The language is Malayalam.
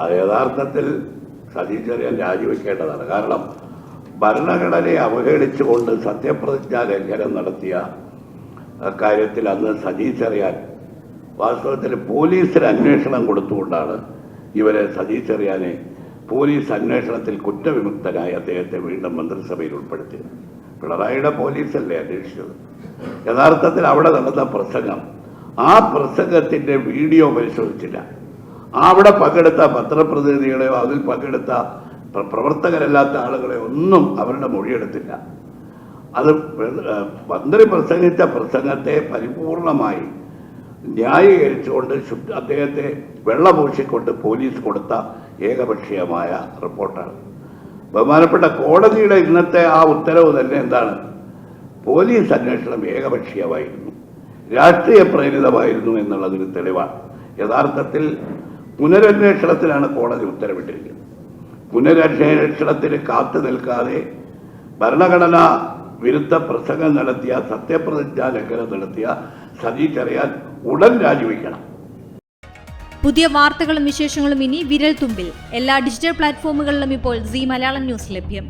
അത് യഥാർത്ഥത്തിൽ സതീശ് ചെറിയാൻ രാജിവെക്കേണ്ടതാണ്. കാരണം ഭരണഘടനയെ അവഹേളിച്ചുകൊണ്ട് സത്യപ്രതിജ്ഞാ ലംഘനം നടത്തിയ കാര്യത്തിൽ അന്ന് സതീശ് ചെറിയാൻ വാസ്തവത്തിൽ പോലീസിന് അന്വേഷണം കൊടുത്തുകൊണ്ടാണ് ഇവരെ സതീശ് ചെറിയാനെ പോലീസ് അന്വേഷണത്തിൽ കുറ്റവിമുക്തനായി അദ്ദേഹത്തെ വീണ്ടും മന്ത്രിസഭയിൽ ഉൾപ്പെടുത്തിയത്. പിണറായിയുടെ പോലീസല്ലേ അന്വേഷിച്ചത്? യഥാർത്ഥത്തിൽ അവിടെ നടന്ന പ്രസംഗം ആ പ്രസംഗത്തിന്റെ വീഡിയോ പരിശോധിച്ചില്ല. അവിടെ പങ്കെടുത്ത പത്രപ്രതിനിധികളെയോ അതിൽ പങ്കെടുത്ത പ്ര- പ്രവർത്തകരല്ലാത്ത ആളുകളെ ഒന്നും അവരുടെ മൊഴിയെടുത്തില്ല. അത് മന്ത്രി പ്രസംഗിച്ച പ്രസംഗത്തെ പരിപൂർണമായി ന്യായീകരിച്ചുകൊണ്ട് അദ്ദേഹത്തെ വെള്ളപൂശിക്കൊണ്ട് പോലീസ് കൊടുത്ത ഏകപക്ഷീയമായ റിപ്പോർട്ടാണ്. ബഹുമാനപ്പെട്ട കോടതിയുടെ ഇന്നത്തെ ആ ഉത്തരവ് തന്നെ എന്താണ്? പോലീസ് അന്വേഷണം ഏകപക്ഷീയമായിരുന്നു. രാഷ്ട്രീയ പ്രേരിതമായിരുന്നു എന്നുള്ളതിന് തെളിവാണ്. യഥാർത്ഥത്തിൽ പുനരന്വേഷണത്തിനാണ് കോടതി ഉത്തരവിട്ടിരിക്കുന്നത്. പുനരന്വേഷണത്തിന് കാത്തു നിൽക്കാതെ ഭരണഘടനാ വിരുദ്ധ പ്രസംഗം നടത്തിയ സത്യപ്രതിജ്ഞാ ലംഘനം നടത്തിയ സതീഷ് അറിയാൻ ഉടൻ രാജിവെക്കണം. പുതിയ വാർത്തകളും വിശേഷങ്ങളും ഇനി വിരൽ തുമ്പിൽ എല്ലാ ഡിജിറ്റൽ പ്ലാറ്റ്ഫോമുകളിലും ഇപ്പോൾ സി മലയാളം ന്യൂസ് ലഭ്യം.